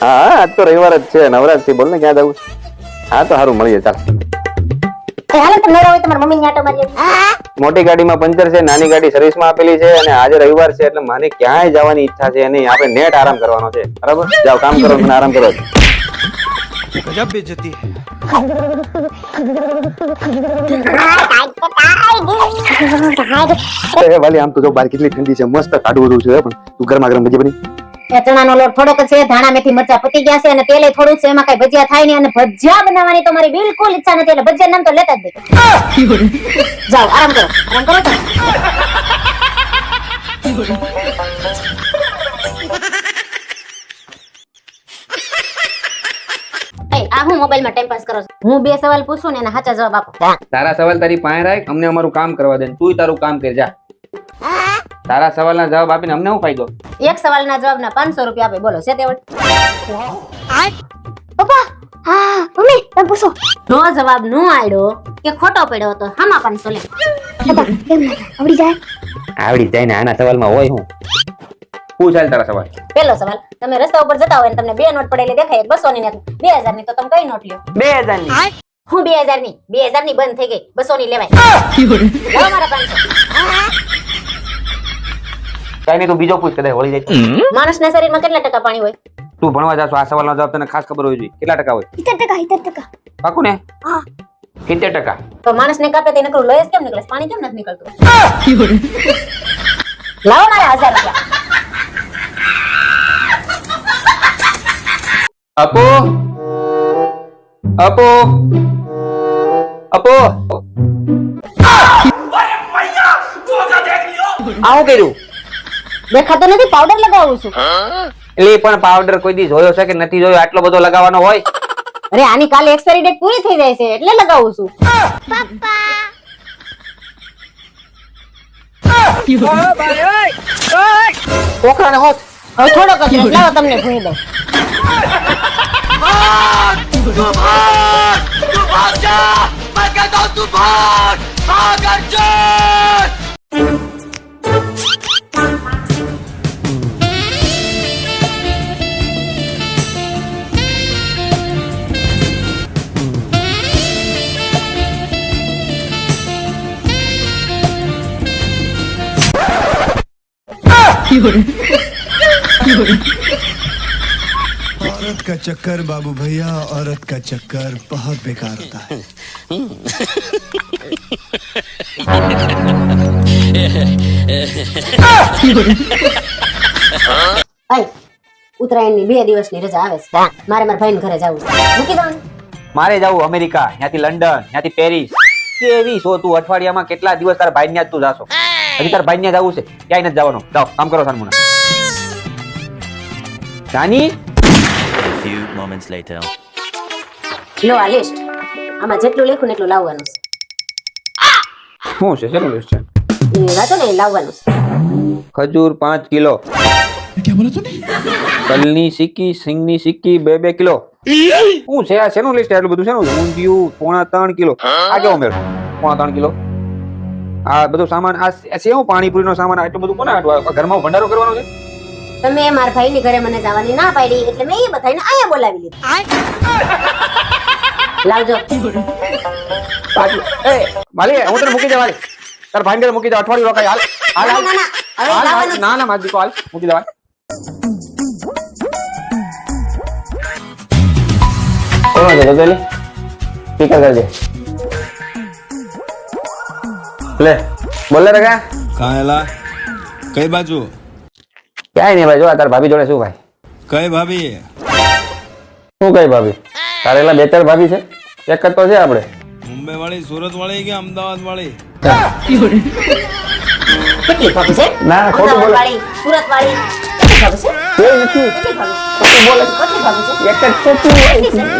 હા આજ તો રવિવાર જ છે નવરાજ છે બોલ ને ક્યાં જવું? હા તો સારું મળીએ ચાલ. મોટી ગાડીમાં પંચર છે નાની ગાડી સર્વિસમાં આપેલી છે અને આજે રવિવાર છે એટલે મને ક્યાંય જવાની ઈચ્છા છે નહીં. આપણે નેટ આરામ કરવાનો છે. બરાબર? જાઓ કામ કરો મને આરામ કરો. ગજબ બેજતી ભલે આમ તો જો બાર કેટલી ઠંડી છે મસ્ત કાઢવું છે પણ તું ગરમા ગરમ ભજી બની. ચણાનો લોટ થોડોક છે ધાણા મેથી મરચા પતી ગયા છે અને તેલે થોડું છે એમાં કઈ ભજીયા થાય નહીં અને ભજીયા બનાવવાની તો મારી બિલકુલ ઈચ્છા નથી એટલે ભજીયા નામ તો લેતા જ નહીં. જાઓ આરામ કરો આરામ કરો આ હું મોબાઈલમાં ટાઈમ પાસ કરો છો? હું બે સવાલ પૂછું ને એના સાચા જવાબ આપો. તારા સવાલ તારી પાસે રાખ અમને અમારું કામ કરવા દે તું તારું કામ કરી જા. તારા સવાલના જવાબ આપીને અમને શું ફાયદો? એક સવાલના જવાબના પાંચસો રૂપિયા આપે. બોલો છે તેવડ? પપ્પા હા મમ્મી તમે પૂછો. નો જવાબ નો આડ્યો કે ખોટો પડ્યો હતો હામાં પાંચસો લે. આવડી જાય? આવડી જાય ને આના સવાલમાં હોય હું? ચાલ તારા સવાલ. પેલો સવાલ તમે રસ્તા ઉપર જતા હોય ને તમને બે નોટ પડેલી દેખાય બસો ની ને બે હજારની તો તમે કઈ નોટ લ્યો? બે હજારની હું બે હજારની બે હજારની બંધ થઈ ગઈ. બસો ની લેવાય લાવો મારા પાંચસો. કઈ નહીં તું બીજો પૂછ કદાચ વળી જાય. માણસના શરીરમાં કેટલા ટકા પાણી હોય? તું ભણવા જાશો આ સવાલનો જવાબ તને ખાસ ખબર હોવી જોઈએ. કેટલા ટકા હોય? ઇતર ટકા ઇતર ટકા. પાકું ને? સિત્તેર ટકા. તો માણસ ને કાપે તે નકરું લોહી કેમ નીકળે? પાણી કેમ નથી નીકળતું? લાવો મારા હજાર રૂપિયા. અપો અપો અપો આવું કર્યું. દેખાતો નથી પાવડર લગાવું છું. એટલે પણ પાવડર કોઈ દી જોયો છે કે નથી જોયો? આટલો બધો લગાવવાનો હોય? અરે આની કાલે એક્સપાયરી ડેટ પૂરી થઈ જાય છે એટલે લગાવું છું. કોકરાને હોત. હવે થોડોક જ રહીશ. લાવો તમને ભૂલી દઉં. औरत का चक्कर बाबू भैया औरत का चक्कर बहुत बेकार होता है ભાઈ ઉત્તરાયણની બે દિવસની રજા આવે છે મારે મારા ભાઈને ઘરે જવું છે મૂકી જવાનું મારે જવું અમેરિકા ત્યાંથી લંડન ત્યાંથી પેરિસ કેવી છો તું અઠવાડિયામાં કેટલા દિવસ તારા ભાઈ ન્યા જ તું જાશો હજી તાર ભાઈ ને જવું છે. ક્યાંય નથી જવાનું. જાઓ કામ કરો સાનમુના. Jani A few moments later. લો આ લિસ્ટ આમાં જેટલું લખ્યું ને એટલું લાવવાનું શું છે? શેનું લિસ્ટ છે? એ ને એ લાવવાનું છે. ખજૂર પાંચ કિલો. તલની સિક્કી સિંગની સિક્કી બે બે કિલો. શું છે આ? શેનું લિસ્ટ એટલું બધું શેનું ઊંધિયું પોણા ત્રણ કિલો. આ કેવો મેળ? પોણા ત્રણ કિલો. આ બધું સામાન આ સેવ પાણીપુરીનો સામાન આટલું બધું કોને આટલું ઘરમાં ભંડારો કરવાનો છે? તમે મારા ભાઈની ઘરે મને જવાની ના પાડી એટલે મેં એ બધાને અહીંયા બોલાવી લીધું. લાવજો. પાછું એ માલી હું તને મૂકી દે તાર ભાઈ ઘરે મૂકી દે અઠવાડિયું રોકાય. હાલ હાલ હાલ ના, ના, માજી હાલ, હાલ. મૂકી દે કોણ છે ગગલી સ્પીકર કરજે. લે બોલે રે કાયલા કઈ બાજુ? ક્યાંય નહીં ભાઈ જો તાર ભાભી જોડે શું ભાઈ? કઈ ભાભી? શું કઈ ભાભી? તારે એટલા બે ચાર ભાભી છે? એક જ તો છે આપણે મુંબઈ વાળી સુરત વાળી કે અમદાવાદ વાળી ભાભી છે? ના ખોટું બોલે. સુરત વાળી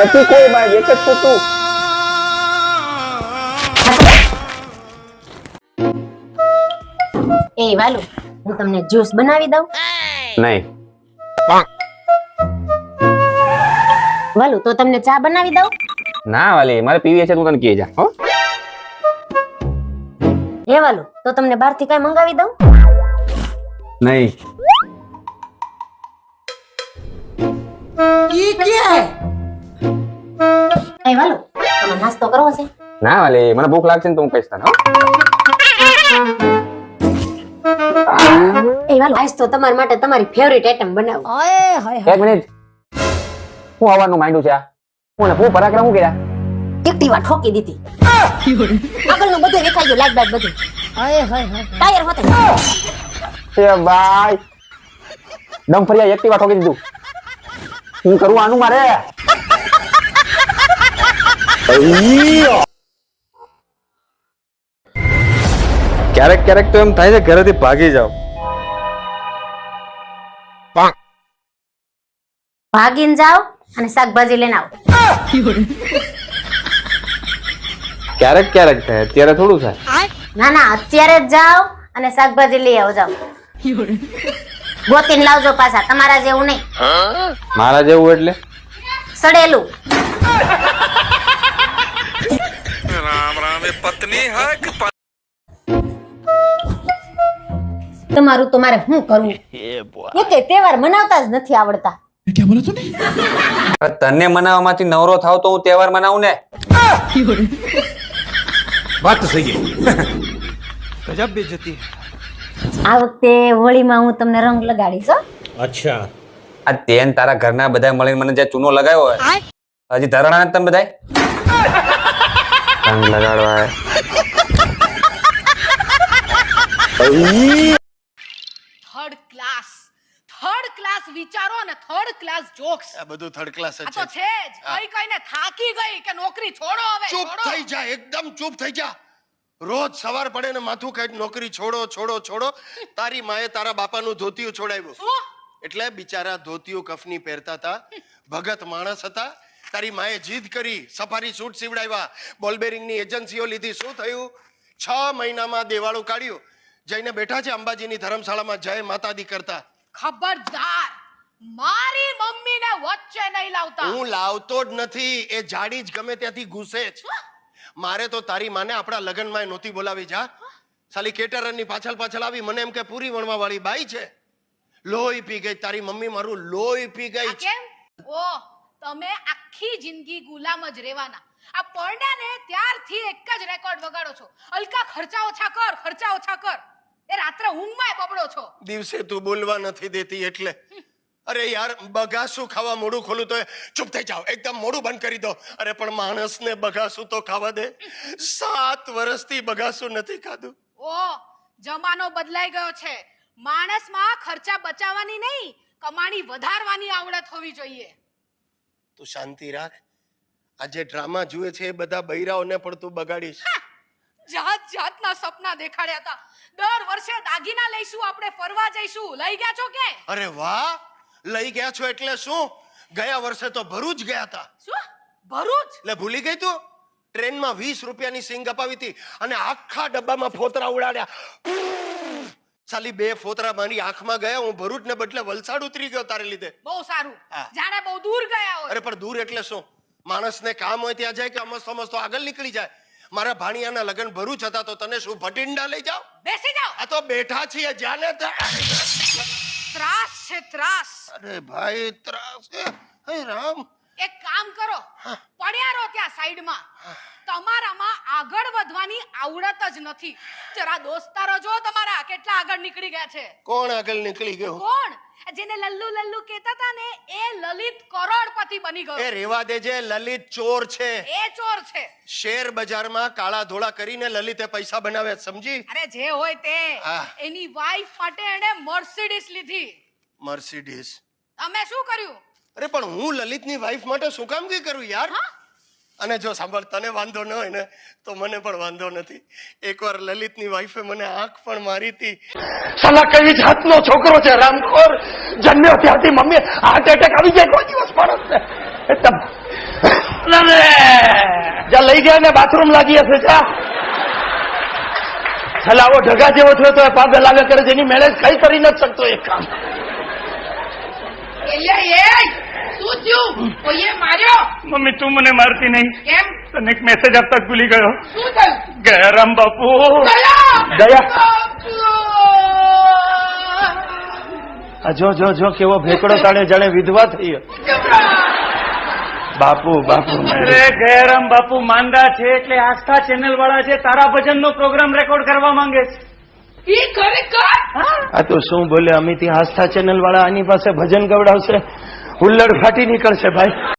નથી કોઈ ભાઈ એક જ તો એ વાલુ હું તમને જ્યુસ બનાવી દઉં. નહીં. વાલુ તો તમને ચા બનાવી દઉં? ના વાલી મારે પીવી છે તું તને કહી જા હો એ વાલુ તો તમને બહારથી કઈ મંગાવી દઉં? નહીં. એ વાલુ તમે નાસ્તો કરવો છે. ના વાલી મને ભૂખ લાગશે ને તો હું કહીશ તને હો. વાલો. આજ તો તમારા માટે તમારી ફેવરિટ આઈટમ બનાવું. એક મિનિટ. હું આવવાનું માંડ્યું છે આ? હું હું પરાક્રમ હું કર્યા? એક્ટિવા ઠોકી દીધી. આગળનું બધું દેખાઈ ગયું લાઈટ બાઈટ બધું. ટાયર હોતે. એ ભાઈ. દમ ફરિયા એક્ટિવા ઠોકી દીધું. હું કરું આનું મારે? ક્યારેક ક્યારેક તો એમ થાય છે ઘરેથી ભાગી જાવ ભાગીને જાઓ અને શાકભાજી લઈને આવો. ક્યારેક ક્યારેક થાય અત્યારે થોડું થાય. ના ના અત્યારે જ જાઓ અને શાકભાજી લઈ આવો જાઓ. ગોતીને લાવજો પાછા તમારા જેવું નહીં. મારા જેવું એટલે? સડેલું. તમારું તો મારે શું કરવું? કે તહેવાર મનાવતા જ નથી આવડતા. તને મનાવવામાંથી નવરો થાવ તો હું તહેવાર મનાવું ને गजब बेइज्जती है આ વખતે હોળીમાં હું તમને રંગ લગાડીશ હો આ તેન તારા ઘરના બધા મળીને મને જે ચૂનો લગાવ્યો હોય હજી ધરાણા નથી તમે બધા રંગ લગાડવા વિચારો અને થર્ડ ક્લાસ જોક્સ આ બધું થર્ડ ક્લાસ જ તો છે જ. કઈ કઈને થાકી ગઈ કે નોકરી છોડો હવે ચૂપ થઈ જા એકદમ ચૂપ થઈ જા. રોજ સવાર પડે ને માથું ખાઈ નોકરી છોડો છોડો છોડો. તારી માએ તારા બાપાનું ધોતિયું છોડાવ્યું. એટલે બિચારા ધોતિયું કફની પહેરતા હતા. ભગત માણસ હતા. તારી માએ જીદ કરી સફારી સૂટ સીવડાવ્યા. બોલબેરિંગની એજન્સીઓ લીધી. શું થયું? છ મહિનામાં દેવાળું કાઢ્યું. જઈને બેઠા છે અંબાજીની ધર્મશાળામાં જય માતાદી કરતા. ખબરદાર. મારી મમ્મીને વચ્ચે નહીં લાવતા. હું લાવતો જ નથી એ જાડી જ ગમે ત્યાંથી ઘૂસે જ. મારે તો તારી માને આપણા લગ્નમાં નહોતી બોલાવી જા. સાલી કેટરરની પાછળ પાછળ આવી મને એમ કે પૂરી વણવા વાળી બાઈ છે. લોહી પી ગઈ તારી મમ્મી મારું લોહી પી ગઈ કેમ? ઓ તમે આખી જિંદગી ગુલામ જ રહેવાના. આ પરણ્યા ને ત્યારથી એક જ રેકોર્ડ વગાડો છો. અલકા ખર્ચા ઓછા કર ખર્ચા ઓછા કર. એ રાત્રે ઊંઘમાં બબડો છો. દિવસે તું બોલવા નથી દેતી એટલે. અરે યાર બગાસું ખાવા મોડું ખોલું તો ચૂપ થઈ જાઓ. એકદમ મોડું બંધ કરી દો. અરે પણ માણસને બગાસું તો ખાવા દે. સાત વર્ષથી બગાસું નથી ખાધું. ઓ જમાનો બદલાઈ ગયો છે. માણસમાં ખર્ચા બચાવવાની નહીં કમાણી વધારવાની આવડત હોવી જોઈએ. તું શાંતિ રાખ. આજે ડ્રામા જુએ છે એ બધા બૈરાઓને પણ તું બગાડીશ જાત જાતના સપના દેખાડ્યા હતા. દર વર્ષે દાગીના લઈશું આપણે ફરવા જઈશું. લઈ ગયા છો કે? અરે વાહ! લઈ ગયા છો એટલે શું? ગયા વર્ષે તો ભરૂચ ગયા હતા શું? ભરૂચ? એટલે ભૂલી ગઈ તું? ટ્રેનમાં વીસ રૂપિયાની સિંગ અપાવી હતી અને આખા ડબ્બામાં ફોતરા ઉડાડ્યા. સાલી બે ફોતરા મારી આંખમાં ગયા હું ભરૂચ ને બદલે વલસાડ ઉતરી ગયો તારે લીધે. બહુ સારું. જાણે બહુ દૂર ગયા હોય. અરે પણ દૂર એટલે શું? માણસને કામ હોય ત્યાં જાય કે અમસ્તો અમસ્તો આગળ નીકળી જાય? મારા ભાણિયાના લગ્ન ભરૂચ હતા તો તને શું ભટિંડા લઈ જાઓ? બેસી જાઓ. આ તો બેઠા છીએ જ્યાં ને ત્યાં. ત્રાસ છે ત્રાસ અરે ભાઈ ત્રાસ. હે રામ એક કામ કરો. પડ્યા રહો ત્યાં સાઈડમાં. તમારામાં આગળ વધવાની આવડત જ નથી. જરા દોસ્તારો જો તમારા કેટલા આગળ નીકળી ગયા છે. કોણ આગળ નીકળી ગયો? કોણ? જેને લલ્લુ લલ્લુ કહેતા હતા ને એ લલિત કરોડપતિ બની ગયો. એ રેવા દેજે લલિત ચોર છે. એ ચોર છે. શેર બજારમાં કાળા ધોળા કરીને લલિતે પૈસા બનાવ્યા સમજી? અરે જે હોય તે. એની વાઈફ માટે એણે મર્સિડીસ લીધી. મર્સિડીઝ તમે શું કર્યું? અરે પણ હું લલિતની વાઈફ માટે શું કામ કઈ કરું યાર? અને જો સાંભળ તને વાંધો ન હોય ને તો મને પણ વાંધો નથી. એકવાર લલિતની વાઈફે મને આંખ પણ મારી હતી. સાલા કેવી જાતનો છોકરો છે? રામખોર જન્મ્યો ત્યારથી મમ્મી હાર્ટ એટેક આવી જાય કોઈ દિવસ માણસને જા લઈ ગયા ને બાથરૂમ લાગી હશે જા. છેલ્લા ઢગા જેવો થયો તો પાગલ લાગે કરે જેની મેળે કઈ કરી નથી શકતો એક કામ. શું થયું કોઈએ માર્યો? મમ્મી તું મને મારતી નહીં. કેમ? તને એક મેસેજ આપતા ભૂલી ગયો. શું થયું? ગયા બાપુ. ગયા? ગયા. આ જો જો જો કેવો ભેકડો તાણે જાણે વિધવા થઈ બાપુ બાપુ. અરે ગયારામ બાપુ માંદા છે એટલે આસ્થા ચેનલ વાળા છે તારા ભજન નો પ્રોગ્રામ રેકોર્ડ કરવા માંગે છે. આ તો શું બોલે અમિત આસ્થા ચેનલ વાળા આની પાસે ભજન ગવડાવશે? હુલ્લડ ફાટી નીકળશે ભાઈ